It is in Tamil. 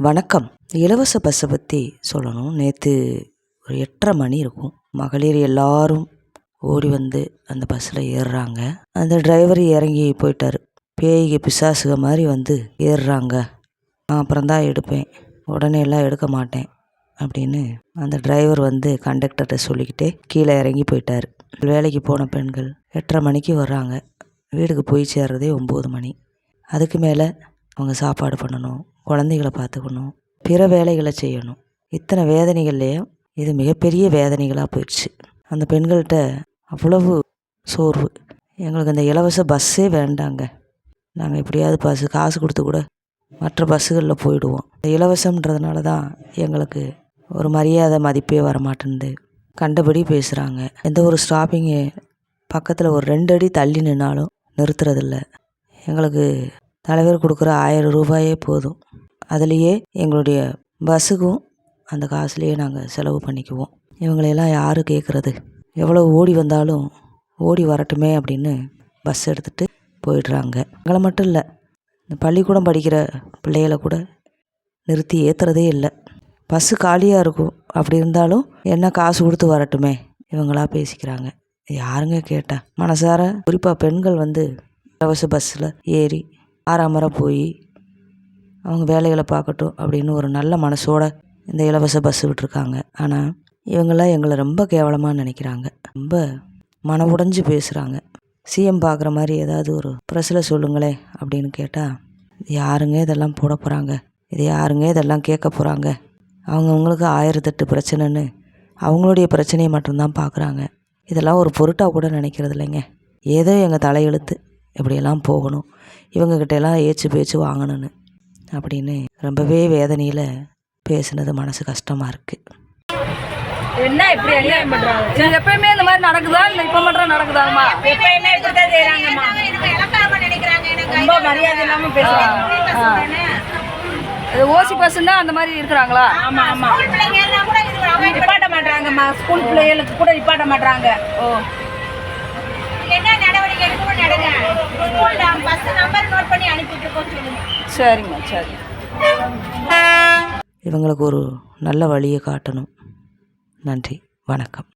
வணக்கம். இலவச பஸ்ஸை பற்றி சொல்லணும். நேற்று ஒரு எட்டரை மணி இருக்கும். மகளிர் எல்லாரும் ஓடி வந்து அந்த பஸ்ஸில் ஏறுறாங்க. அந்த டிரைவர் இறங்கி போயிட்டார். பேய்க பிசாசுக மாதிரி வந்து ஏறுறாங்க. நான் அப்புறம் தான் எடுப்பேன். உடனே எல்லாம் எடுக்க மாட்டேன் அப்படின்னு அந்த டிரைவர் வந்து கண்டக்டர்கிட்ட சொல்லிக்கிட்டே கீழே இறங்கி போயிட்டார். வேலைக்கு போன பெண்கள் எட்டரை மணிக்கு வர்றாங்க. வீட்டுக்கு போய் சேர்றதே ஒம்பது மணி. அதுக்கு மேலே அவங்க சாப்பாடு பண்ணணும் குழந்தைகள பார்த்துக்கணும் பிற வேலைகளை செய்யணும். இத்தனை வேதனைகள்லேயும் இது மிகப்பெரிய வேதனைகளாக போயிடுச்சு. அந்த பெண்கள்கிட்ட அவ்வளவு சோர்வு. எங்களுக்கு அந்த இலவச பஸ்ஸே வேண்டாங்க. நாங்கள் எப்படியாவது பஸ்ஸு காசு கொடுத்து கூட மற்ற பஸ்ஸுகளில் போயிடுவோம். இந்த இலவசம்ன்றதுனால தான் எங்களுக்கு ஒரு மரியாதை மதிப்பே வரமாட்டேன்து கண்டபடி பேசுகிறாங்க எந்த ஒரு ஸ்டாப்பிங்கு பக்கத்தில் ஒரு ரெண்டு அடி தள்ளி நின்னாலும் நிறுத்துறதில்ல. எங்களுக்கு தலைவர் கொடுக்குற ஆயிரம் ரூபாயே போதும். அதுலேயே எங்களுடைய பஸ்ஸுக்கும் அந்த காசுலேயே நாங்கள் செலவு பண்ணிக்குவோம். இவங்களையெல்லாம் யார் கேட்குறது எவ்வளோ ஓடி வந்தாலும் ஓடி வரட்டுமே அப்படின்னு பஸ் எடுத்துகிட்டு போயிடுறாங்க. எங்களை மட்டும் இல்லை இந்த பள்ளிக்கூடம் படிக்கிற பிள்ளைகளை கூட நிறுத்தி ஏற்றுறதே இல்லை. பஸ்ஸு காலியாக இருக்கும். அப்படி இருந்தாலும் என்ன காசு கொடுத்து வரட்டுமே? இவங்களா பேசிக்கிறாங்க. யாருங்க கேட்டால் மனசார குறிப்பாக பெண்கள் வந்து இலவச பஸ்ஸில் ஏறி ஆறாமர போய் அவங்க வேலைகளை பார்க்கட்டும் அப்படின்னு ஒரு நல்ல மனசோட இந்த இலவச பஸ் விட்டுருக்காங்க. ஆனால் இவங்களாம் எங்களை ரொம்ப கேவலமாக நினைக்கிறாங்க. ரொம்ப மன உடைஞ்சு பேசுகிறாங்க சிஎம் பார்க்குற மாதிரி ஏதாவது ஒரு ப்ரெஸ்ஸில் சொல்லுங்களேன் அப்படின்னு கேட்டால் யாருங்க இதெல்லாம் போட போகிறாங்க இது யாருங்க இதெல்லாம் கேட்க போகிறாங்க அவங்கவுங்களுக்கு ஆயிரத்தெட்டு பிரச்சனைன்னு அவங்களுடைய பிரச்சனையை மட்டும்தான் பார்க்குறாங்க. இதெல்லாம் ஒரு பொருட்டாக கூட நினைக்கிறது இல்லைங்க ஏதோ எங்கள் தலையெழுத்து. இப்படியெல்லாம் போகணும்? இவங்கக்கிட்ட எல்லாம் ஏச்சு பேச்சு வாங்கணும்னு. அப்படின்னு ரொம்பவே வேதனையில் பேசுனது மனசு கஷ்டமாக இருக்குது என்ன இப்படி அநியாயம் பண்றாங்க? எப்பயுமே இந்த மாதிரி நடக்குதா? இல்ல இப்ப மட்டும் நடக்குதாமா எப்பயுமே செய்யறாங்கம்மா ரொம்ப மரியாதை இல்லாம பேசுறாங்க. ஓசி பஸ்ஸுன்னா அந்த மாதிரி இருக்கிறாங்களா? ஆமா ஆமா. நிப்பாட்ட மாட்டாங்கம்மா ஸ்கூல் பிள்ளைகளுக்கு கூட நிப்பாட்ட மாட்டாங்க ஓ. என்ன சரிம்மா சரி. இவங்களுக்கு ஒரு நல்ல வழியை காட்டணும். நன்றி. வணக்கம்.